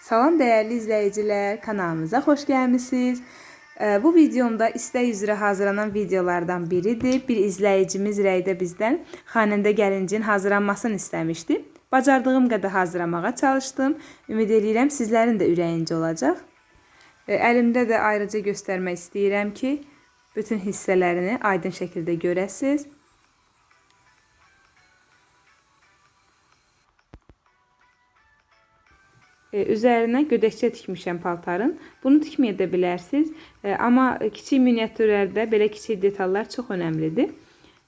Salam değerli izleyiciler, kanalımıza hoş gelmişsiniz. Ee, Bu videomda istək üzrə hazırlanan videolardan biridir. Bir izləyicimiz Rəydə bizdən xanəndə gəlincin hazırlanmasını istəmişdi. Bacardığım qədər hazırlamağa çalışdım. Ümid edirəm sizlərin də ürəyincə olacaq. Əlimdə də ayrıca göstərmək istəyirəm ki, bütün hissələrini aydın şəkildə görəsiniz. E, üzərinə gödəkçə tikmişəm paltarın. Bunu tikməyə də bilərsiniz. E, amma kiçik miniatürlərdə belə kiçik detallar çox önəmlidir.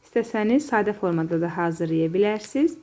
İstəsəniz sadə formada da hazırlaya bilərsiniz.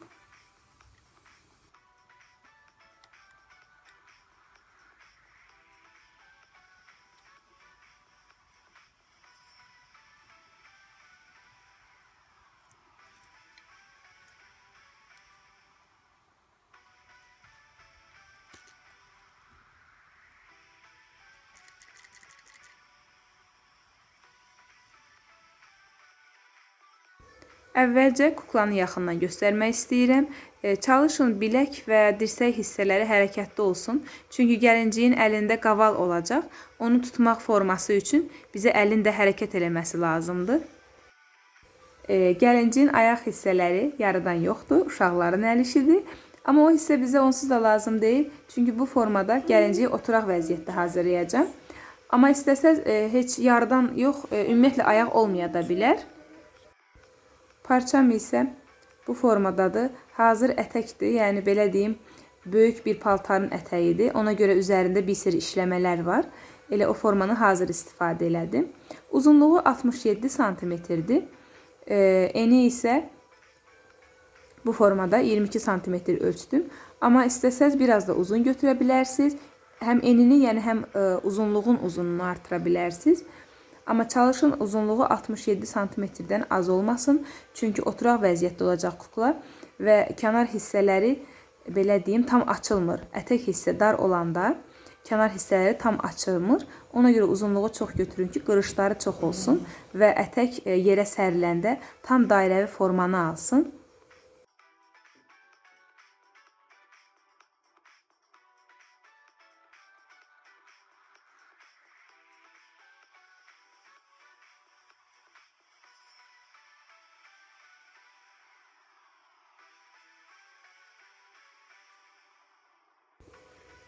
Əvvəlcə kuklanı yaxından göstərmək istəyirəm. E, Çalışın bilək və dirsək hissələri hərəkətli olsun. Çünki gəlinciyin əlində qaval olacaq. Onu tutmaq forması üçün bizə əlin də hərəkət eləməsi lazımdır. E, Gəlinciyin ayaq hissələri yarıdan yoxdur, uşaqların əl işidir. Amma o hissə bizə onsuz da lazım deyil. Çünki bu formada gəlinciyi oturaq vəziyyətdə hazırlayacağam. Amma istəsəz e, heç yarıdan yox, ümumiyyətlə ayaq olmaya da bilər. Parçam isə bu formadadır. Hazır ətəkdir. Yəni belə deyim, böyük bir paltarın ətəyidir. Ona görə üzərində bir sürü işləmələr var. Elə o formanı hazır istifadə elədim. Uzunluğu 67 sm-dir. E, eni isə bu formada 22 sm ölçdüm. Amma istəsəz biraz da uzun götürə bilərsiniz. Həm enini, yəni həm uzunluğun uzunluğunu artıra bilərsiniz. Amma çalışın uzunluğu 67 sm-dən az olmasın. Çünki oturaq vəziyyətdə olacaq kukla və kənar hissələri belə deyim tam açılmır. Ətək hissə dar olanda kənar hissələri tam açılmır. Ona görə uzunluğu çox götürün ki, qırışları çox olsun və ətək e, yerə səriləndə tam dairəvi formanı alsın.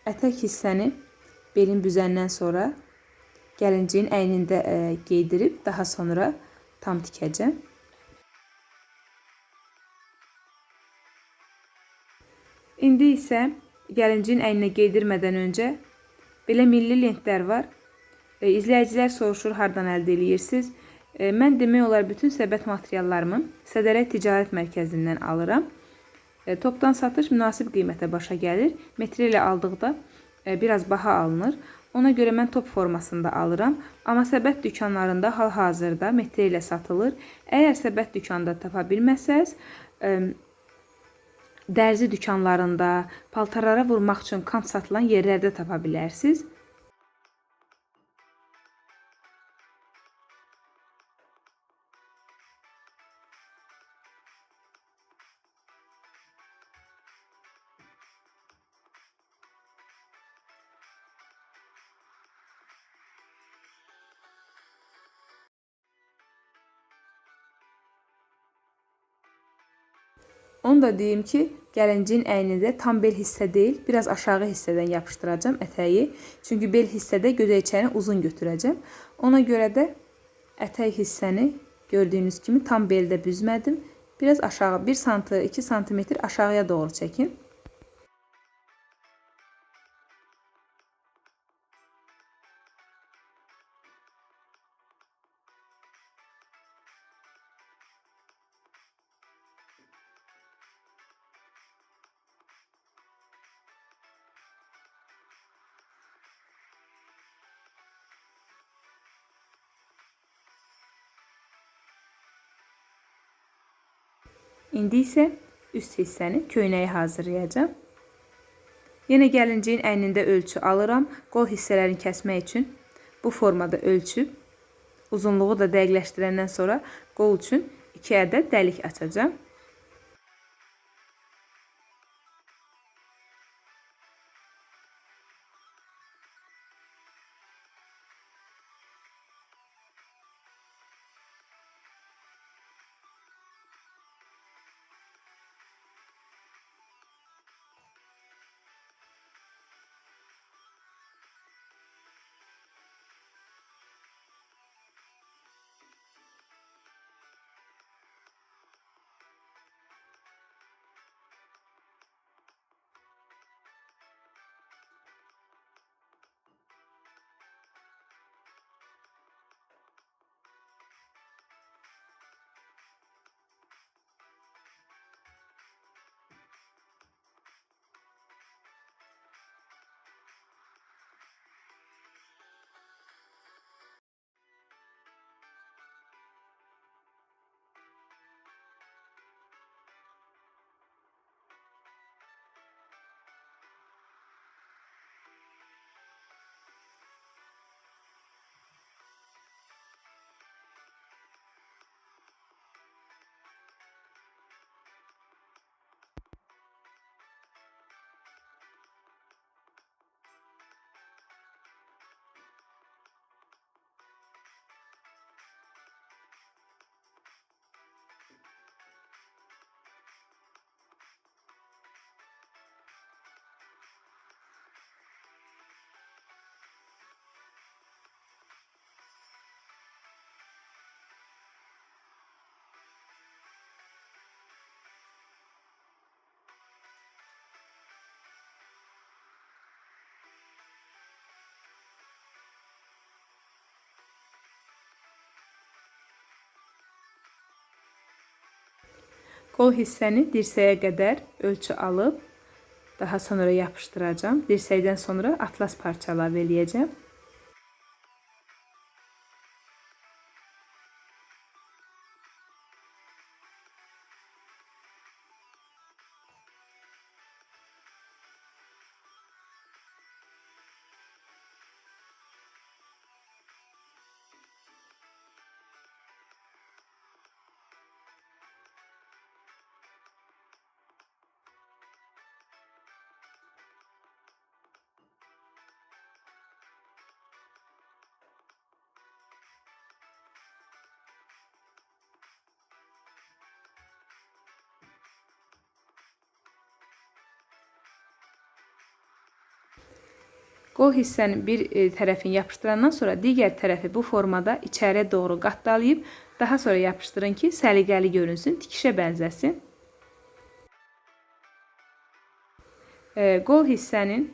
Ətək hissəni belin büzəndən sonra gəlinciyin əynində e, geydirib daha sonra tam tikəcəm. İndi isə gəlinciyin əyninə geydirmədən öncə belə milli lentlər var. E, soruşur, hardan əldə edirsiniz? E, mən demək olar bütün səbət materiallarımı Sədərək Ticarət Mərkəzindən alıram. E, topdan satış münasib qiymətə başa gəlir. Metr ilə aldıqda e, biraz baha alınır. Ona görə mən top formasında alıram. Amma səbət dükanlarında hal-hazırda metr ilə satılır. Əgər səbət dükanda tapa bilməsəz, e, dərzi dükanlarında paltarlara vurmaq üçün kant satılan yerlərdə tapa bilərsiniz. Onu da deyim ki, gəlincin əynində tam bel hissə deyil, biraz aşağı hissədən yapışdıracağım ətəyi. Çünki bel hissədə gödəkçəni uzun götürəcəm. Ona görə də ətək hissəni gördüyünüz kimi tam beldə büzmədim. Biraz aşağı 1 sm, 2 sm aşağıya doğru çəkin. İndi isə üst hissəni köynəyi hazırlayacağım. Yenə gəlinciyin əynində ölçü alıram. Qol hissələrini kəsmək üçün bu formada ölçüb uzunluğu da dəqiqləşdirəndən sonra qol üçün 2 ədəd dəlik açacağım. Qol hissəni dirsəyə qədər ölçü alıb daha sonra yapışdıracağam. Dirsəkdən sonra atlas parça əlavə eləyəcəm. Qol hissənin bir e, tərəfini yapışdırandan sonra digər tərəfi bu formada içəriyə doğru qatdalayıb daha sonra yapışdırın ki, səliqəli görünsün, tikişə bənzəsin. E, qol hissənin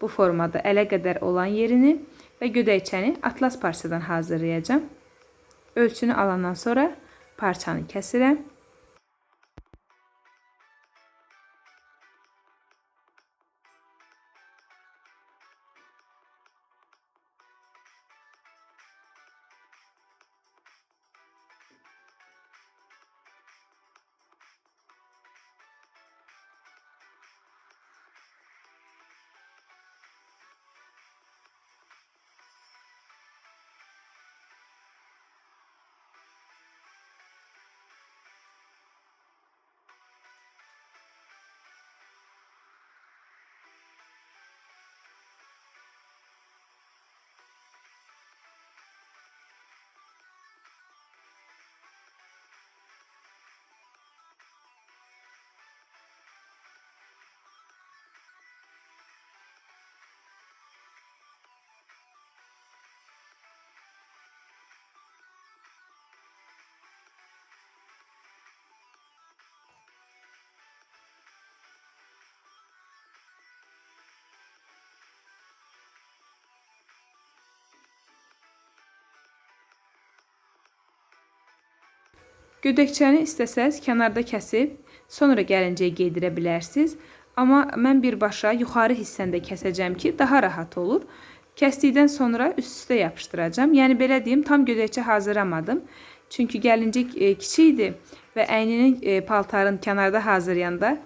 bu formada ələ qədər olan yerini və gödəkçəni atlas parçadan hazırlayacağam. Ölçünü alandan sonra parçanı kəsirəm. Gödəkçəni istəsəz kənarda kəsib, sonra gəlincəyə geydirə bilərsiniz. Amma mən birbaşa yuxarı hissəndə kəsəcəm ki, daha rahat olur. Kəsdikdən sonra üst-üstə yapışdıracağam. Yəni belə deyim, tam gödəkçə hazırlamadım. Çünki gəlincik e, kiçik idi və əyninin e, paltarın kənarda hazırlayanda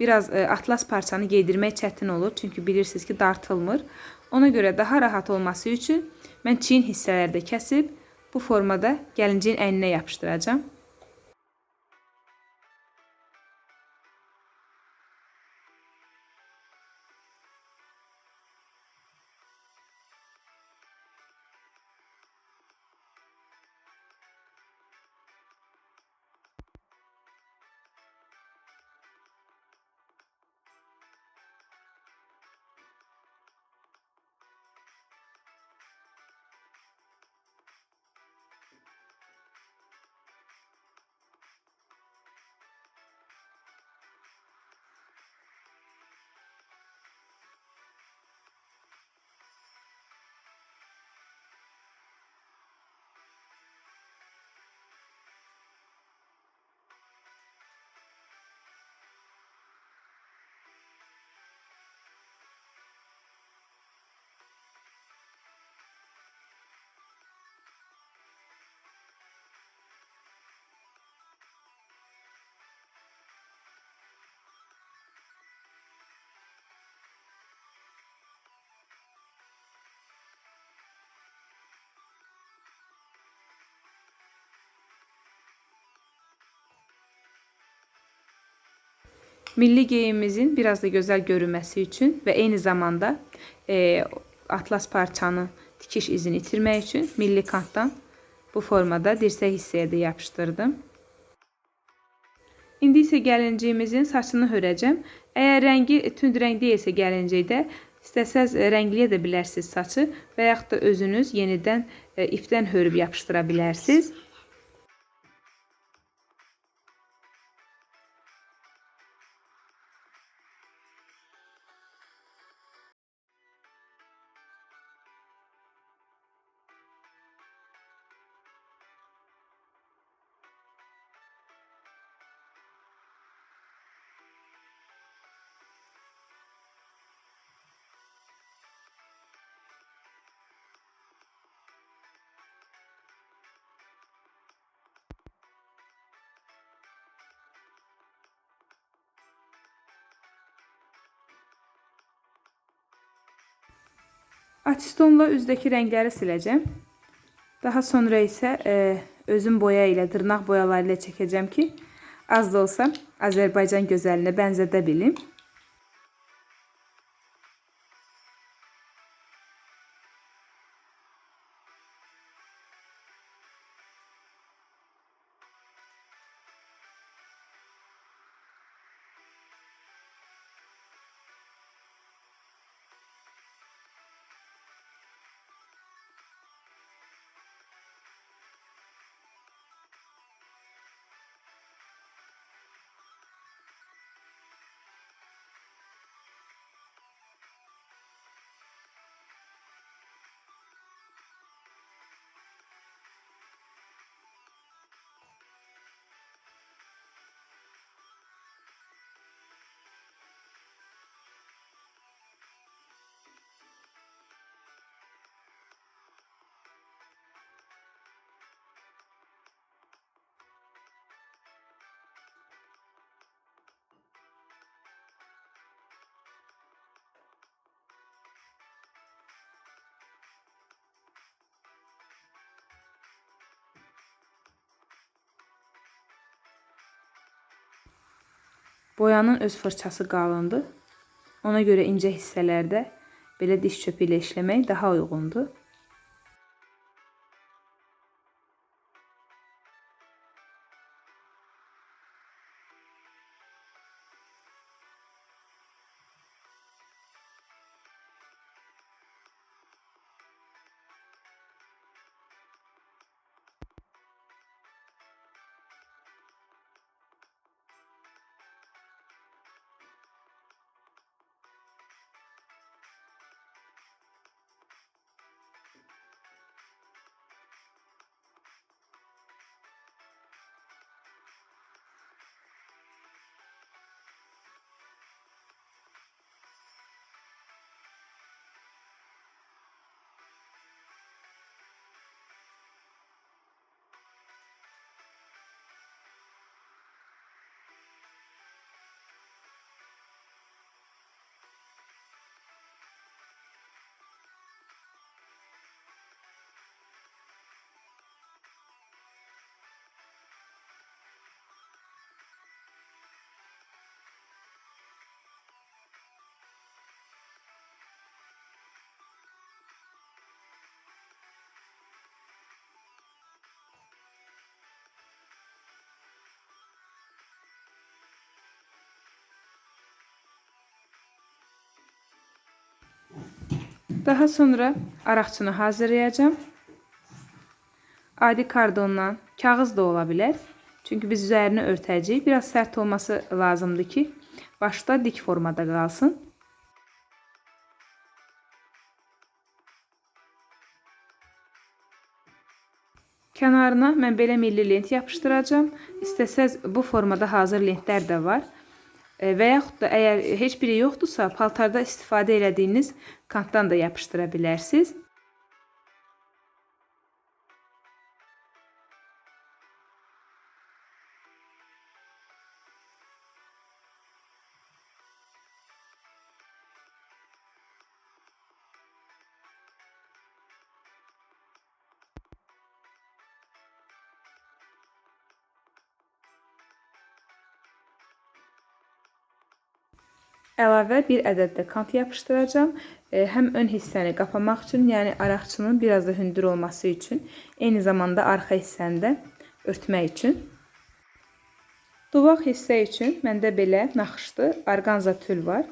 biraz e, atlas parçanı geydirmək çətin olur. Çünki bilirsiniz ki, dartılmır. Ona görə daha rahat olması üçün mən çiyin hissələrdə kəsib bu formada gəlinciyin əyninə yapışdıracağam. Milli geyimimizin biraz da güzel görünməsi üçün və eyni zamanda e, atlas parçanı tikiş izini itirmək üçün milli kantdan bu formada dirsək hissəyə də yapışdırdım. İndi isə gəlinciyimizin saçını hörəcəm. Əgər rəngi tünd rəng deyilsə gəlincikdə istəsəz rəngliyə də bilərsiniz saçı və yaxud da özünüz yenidən e, ipdən hörüb yapışdıra bilərsiniz. Açistonla üzdeki renkleri sileceğim. Daha sonra ise e, özüm boya ile dırnak boyalarıyla çekeceğim ki az da olsa Azerbaycan gözeline benzedebileyim. Boyanın öz fırçası qalındır. Ona görə incə hissələrdə belə diş çöpü ilə işləmək daha uyğundur. Daha sonra araqçını hazırlayacağım. Adi kardondan, kağız da ola bilər. Çünki biz üzərini örtəcəyik. Biraz sərt olması lazımdır ki, başda dik formada qalsın. Kənarına mən belə milli lent yapışdıracağım. İstəsəz bu formada hazır lentlər də var. E, və yaxud da əgər heç biri yoxdursa, paltarda istifadə elədiyiniz kantdan da yapışdıra bilərsiniz. Əlavə bir ədəd də kant yapışdıracağam. E, həm ön hissəni qapamaq üçün, yəni araqçının biraz da hündür olması üçün, eyni zamanda arxa hissəni də örtmək üçün. Duvaq hissə üçün məndə belə naxışlı orqanza tül var.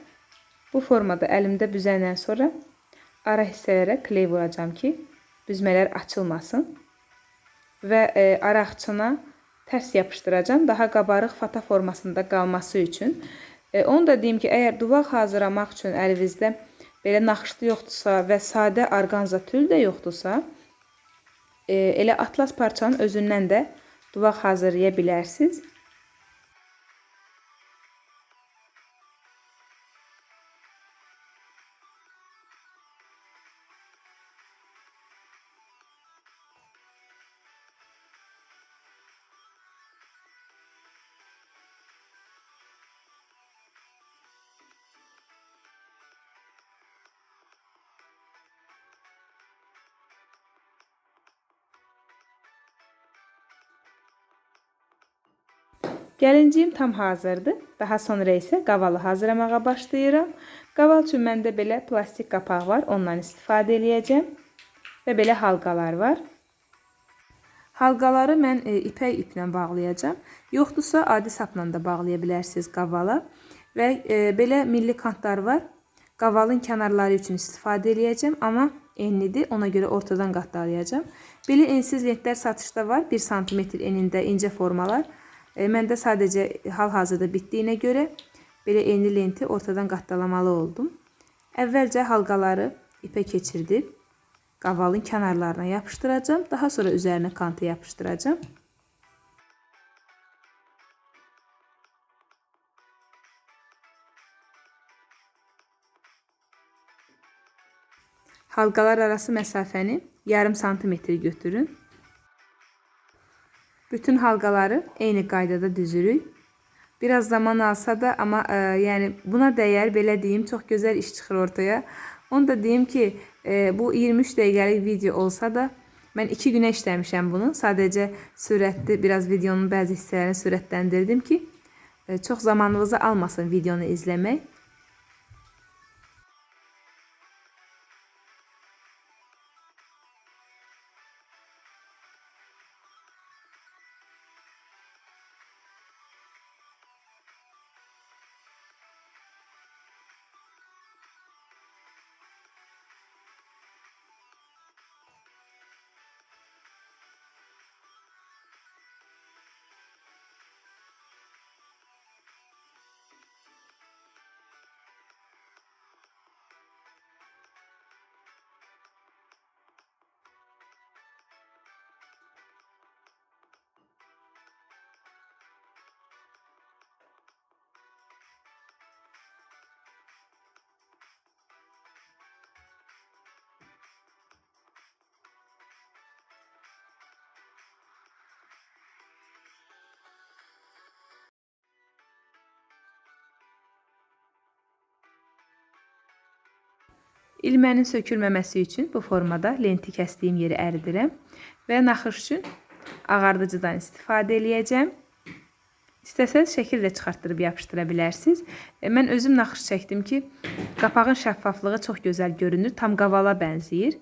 Bu formada əlimdə büzəndən sonra ara hissələrə kley vuracağam ki, büzmələr açılmasın. Və e, araqçına tərs yapışdıracağam, daha qabarıq fata formasında qalması üçün. E, onu da deyim ki, əgər duvaq hazırlamaq üçün əlinizdə belə naxışlı yoxdursa və sadə orqanza tül də yoxdursa, e, elə atlas parçanın özündən də duvaq hazırlaya bilərsiniz. Gəlinciyim tam hazırdır. Daha sonra isə qavalı hazırlamağa başlayıram. Qaval üçün məndə belə plastik qapaq var. Ondan istifadə eləyəcəm. Və belə halqalar var. Halqaları mən e, ipək iplə bağlayacağam. Yoxdursa adi sapla da bağlaya bilərsiniz qavala. Və e, belə milli kantlar var. Qavalın kənarları üçün istifadə eləyəcəm, amma enlidir. Ona görə ortadan qatlayacağam. Belə ensiz lentlər satışda var. 1 sm enində incə formalar. E, məndə sadəcə hal-hazırda bitdiyinə görə belə enli lenti ortadan qatlalamalı oldum. Əvvəlcə halqaları ipə keçirdib qavalın kənarlarına yapışdıracağım. Daha sonra üzərinə kantı yapışdıracağım. Halqalar arası məsafəni yarım santimetr götürün. Bütün halqaları eyni qaydada düzürük. Biraz zaman alsa da amma e, yəni buna dəyər belə deyim, çox gözəl iş çıxır ortaya. Onu da deyim ki, e, bu 23 dəqiqəlik video olsa da mən 2 günə işləmişəm bunu. Sadəcə sürətli biraz videonun bəzi hissələrini sürətləndirdim ki, e, çox zamanınızı almasın videonu izləmək. İlmənin sökülməməsi üçün bu formada lenti kəsdiyim yeri əridirəm və naxış üçün ağardıcıdan istifadə eləyəcəm. İstəsəz şəkil də çıxartdırıb yapışdıra bilərsiniz. E, mən özüm naxış çəkdim ki, qapağın şəffaflığı çox gözəl görünür, tam qavala bənzəyir.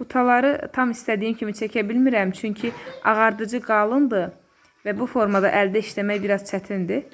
Butaları tam istədiyim kimi çəkə bilmirəm, çünki ağardıcı qalındır və bu formada əldə işləmək biraz çətindir.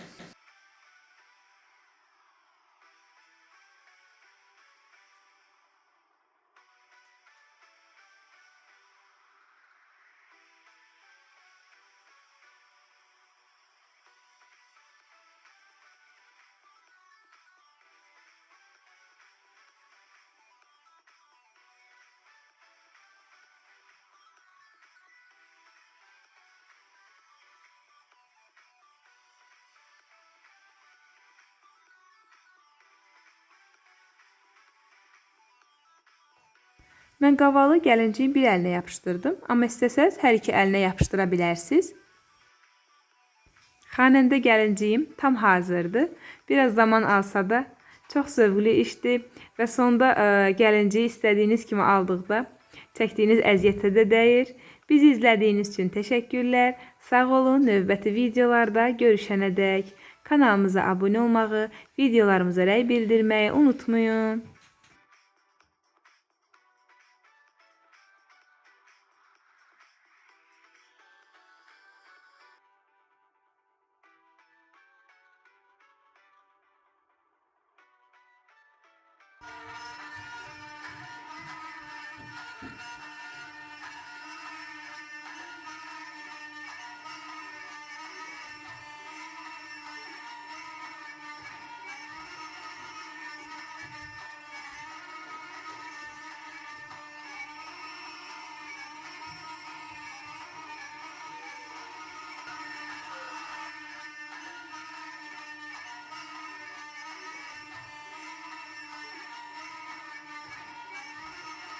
Mən qavalı gəlinciyin bir əlinə yapışdırdım. Amma istəsəz hər iki əlinə yapışdıra bilərsiniz. Xanəndə gəlinciyim tam hazırdır. Biraz zaman alsa da çox zövqlü işdir və sonda ə, e, gəlinciyi istədiyiniz kimi aldıqda çəkdiyiniz əziyyətə də dəyir. Bizi izlədiyiniz üçün təşəkkürlər. Sağ olun. Növbəti videolarda görüşənədək kanalımıza abunə olmağı, videolarımıza rəy bildirməyi unutmayın.